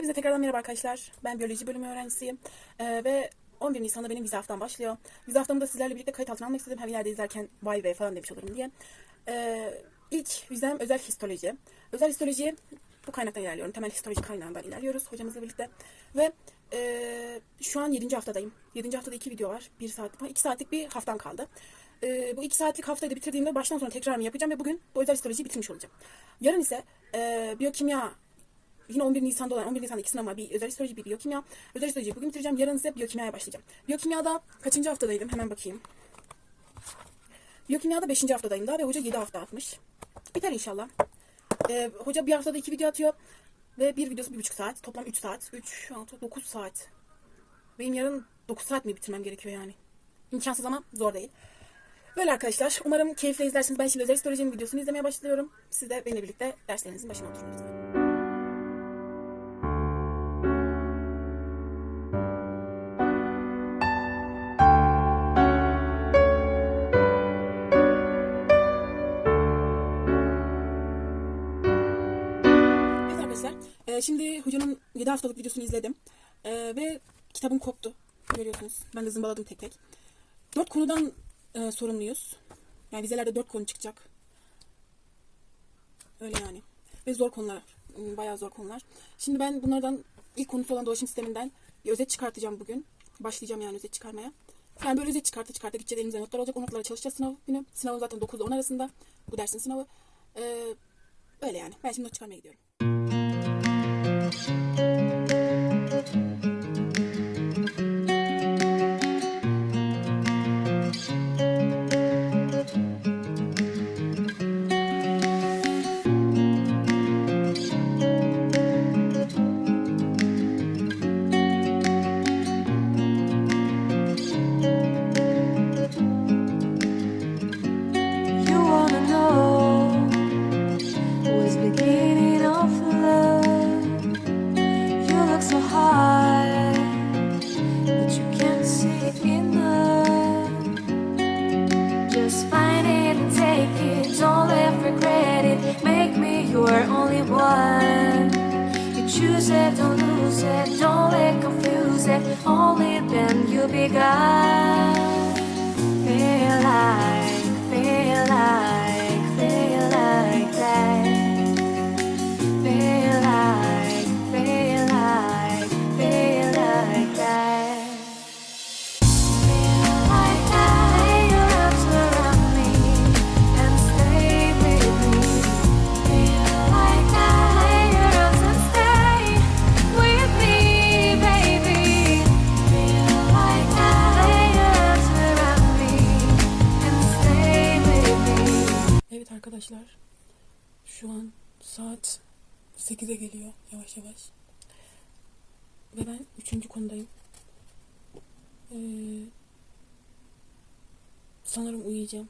Hepinize tekrardan merhaba arkadaşlar. Ben biyoloji bölümü öğrencisiyim. Ee, ve 11 Nisan'da benim vize haftam başlıyor. Vize haftamı da sizlerle birlikte kayıt altına almak istedim. Her yerde izlerken vay be falan demiş olurum diye. Ee, ilk vizem özel histoloji. Özel histoloji bu kaynaktan ilerliyorum. Temel histoloji kaynağından ilerliyoruz hocamızla birlikte. Ve e, şu an 7. haftadayım. 7. haftada 2 video var. 1 saat, 2 saatlik bir haftam kaldı. Ee, bu 2 saatlik haftayı da bitirdiğimde baştan sona tekrarını yapacağım ve bugün bu özel histolojiyi bitirmiş olacağım. Yarın ise e, biyokimya Yine 11 Nisan'da olan 11 Nisan'da iki sınav var. Bir özel histoloji, bir biyokimya. Özel histolojiyi bugün bitireceğim. Yarın ise biyokimyaya başlayacağım. Biyokimyada kaçıncı haftadaydım? Hemen bakayım. Biyokimyada 5. haftadayım daha ve hoca 7 hafta atmış. Biter inşallah. Ee, hoca bir haftada iki video atıyor. Ve bir videosu bir buçuk saat. Toplam 3 saat. 3, 6, 9 saat. Benim yarın 9 saat mi bitirmem gerekiyor yani? İmkansız ama zor değil. Böyle arkadaşlar. Umarım keyifle izlersiniz. Ben şimdi özel histolojinin videosunu izlemeye başlıyorum. Siz de benimle birlikte derslerinizin başına oturun lütfen. Arkadaşlar. e, şimdi hocanın 7 haftalık videosunu izledim. E, ve kitabım koptu. Görüyorsunuz. Ben de zımbaladım tek tek. 4 konudan e, sorumluyuz. Yani vizelerde 4 konu çıkacak. Öyle yani. Ve zor konular. m, Bayağı zor konular. Şimdi ben bunlardan ilk konusu olan dolaşım sisteminden bir özet çıkartacağım bugün. Başlayacağım yani özet çıkarmaya. Yani böyle özet çıkarta çıkarta gideceğiz elimizde notlar olacak. O notlara çalışacağız sınav günü. Sınavı zaten 9 ile 10 arasında. Bu dersin sınavı. Ee, öyle yani. Ben şimdi not çıkarmaya gidiyorum. Thank you. Just find it and take it, don't let regret it. Make me your only one. You choose it, don't lose it, don't let confuse it. Only then you'll be begun. Arkadaşlar. Şu an saat 8'e geliyor yavaş yavaş. Ve ben 3. konudayım. Ee, sanırım uyuyacağım.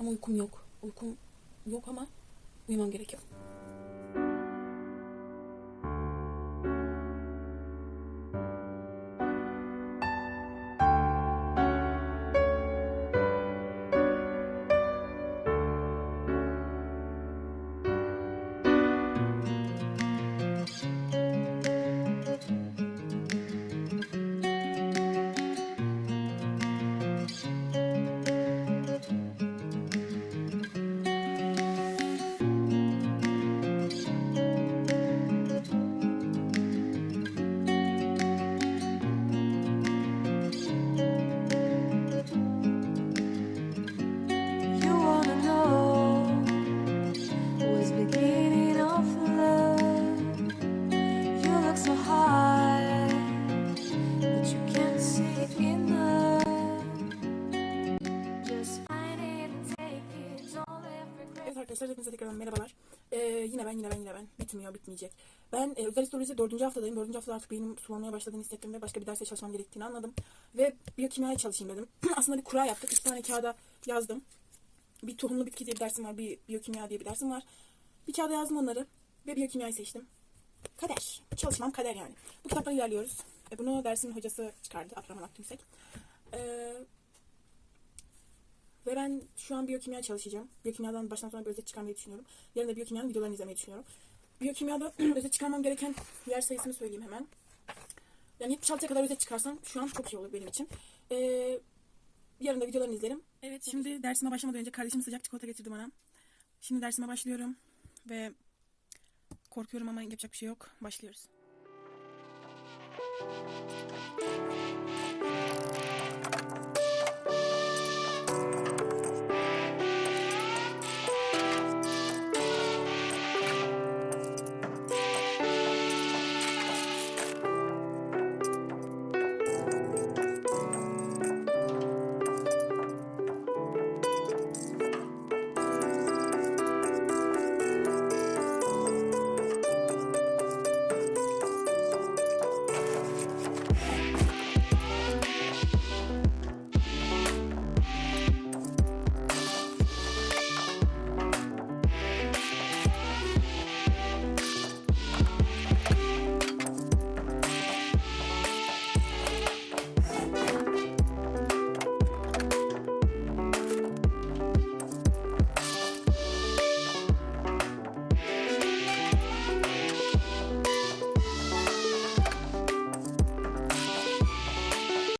Ama uykum yok. Uykum yok ama uyumam gerekiyor. Arkadaşlar hepinize tekrardan merhabalar. Ee, yine ben yine ben yine ben. Bitmiyor bitmeyecek. Ben e, özel histolojide dördüncü haftadayım. Dördüncü haftada artık beynim sulanmaya başladığını hissettim ve başka bir derse çalışmam gerektiğini anladım. Ve biyokimyaya çalışayım dedim. Aslında bir kura yaptık. İki tane kağıda yazdım. Bir tohumlu bitki diye bir dersim var. Bir biyokimya diye bir dersim var. Bir kağıda yazdım onları. Ve biyokimyayı seçtim. Kader. Çalışmam kader yani. Bu kitaptan ilerliyoruz. E, bunu dersin hocası çıkardı. Abdurrahman Akgünsek. Ee, ve ben şu an biyokimya çalışacağım. Biyokimyadan baştan sona bir özet çıkarmayı düşünüyorum. Yarın da biyokimyanın videolarını izlemeyi düşünüyorum. Biyokimyada özet çıkarmam gereken yer sayısını söyleyeyim hemen. Yani 76'ya kadar özet çıkarsam şu an çok iyi olur benim için. Ee, yarın da videolarını izlerim. Evet şimdi dersime başlamadan önce kardeşim sıcak çikolata getirdi bana. Şimdi dersime başlıyorum ve korkuyorum ama yapacak bir şey yok. Başlıyoruz.